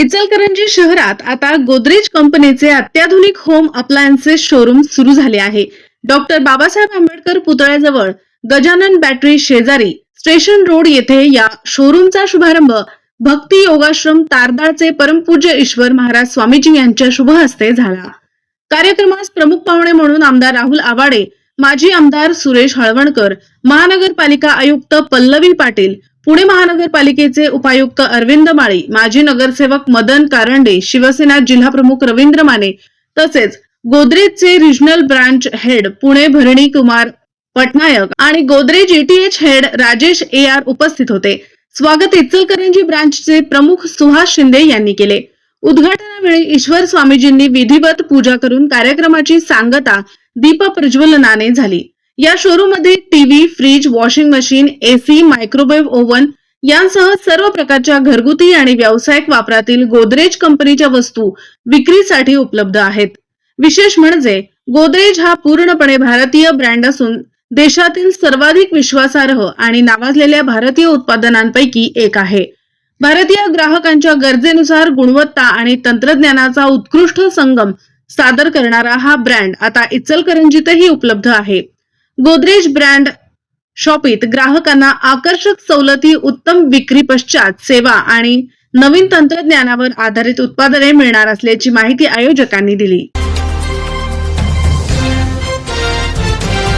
इचलकरंजी शहरात आता गोदरेज कंपनीचे अत्याधुनिक होम अप्लायन्सेस शोरूम सुरू झाले आहे. डॉक्टर बाबासाहेब आंबेडकर पुतळ्याजवळ गजानन बॅटरी शेजारी स्टेशन रोड येथे या शोरूमचा शुभारंभ भक्ती योगाश्रम तारदाळचे परमपूज्य ईश्वर महाराज स्वामीजी यांच्या शुभ हस्ते झाला. कार्यक्रमास प्रमुख पाहुणे म्हणून आमदार राहुल आवाडे माजी आमदार सुरेश हळवणकर महानगरपालिका आयुक्त पल्लवी पाटील पुणे महानगरपालिकेचे उपायुक्त अरविंद माळी माजी नगरसेवक मदन कारंडे शिवसेना जिल्हाप्रमुख रवींद्र माने तसेच गोदरेजचे regional branch head Pune Bharani Kumar Patnaik आणि Godrej ATH head Rajesh A R उपस्थित होते. स्वागत इचलकरंजी ब्रांचचे प्रमुख सुहास शिंदे यांनी केले. उद्घाटनावेळी ईश्वर स्वामीजींनी विधिवत पूजा करून कार्यक्रमाची सांगता दीप प्रज्वलनाने झाली. या शोरूममध्ये TV fridge washing machine AC microwave oven यांसह सर्व प्रकारच्या घरगुती आणि व्यावसायिक वापरातील गोदरेज कंपनीच्या वस्तू विक्रीसाठी उपलब्ध आहेत. विशेष म्हणजे गोदरेज हा पूर्णपणे भारतीय ब्रँड असून देशातील सर्वाधिक विश्वासार्ह आणि नावाजलेल्या भारतीय उत्पादनांपैकी एक आहे. भारतीय ग्राहकांच्या गरजेनुसार गुणवत्ता आणि तंत्रज्ञानाचा उत्कृष्ट संगम सादर करणारा हा ब्रँड आता इचलकरंजीतही उपलब्ध आहे. गोदरेज ब्रँड शॉपीत ग्राहकांना आकर्षक सवलती उत्तम विक्री पश्चात सेवा आणि नवीन तंत्रज्ञानावर आधारित उत्पादने मिळणार असल्याची माहिती आयोजकांनी दिली.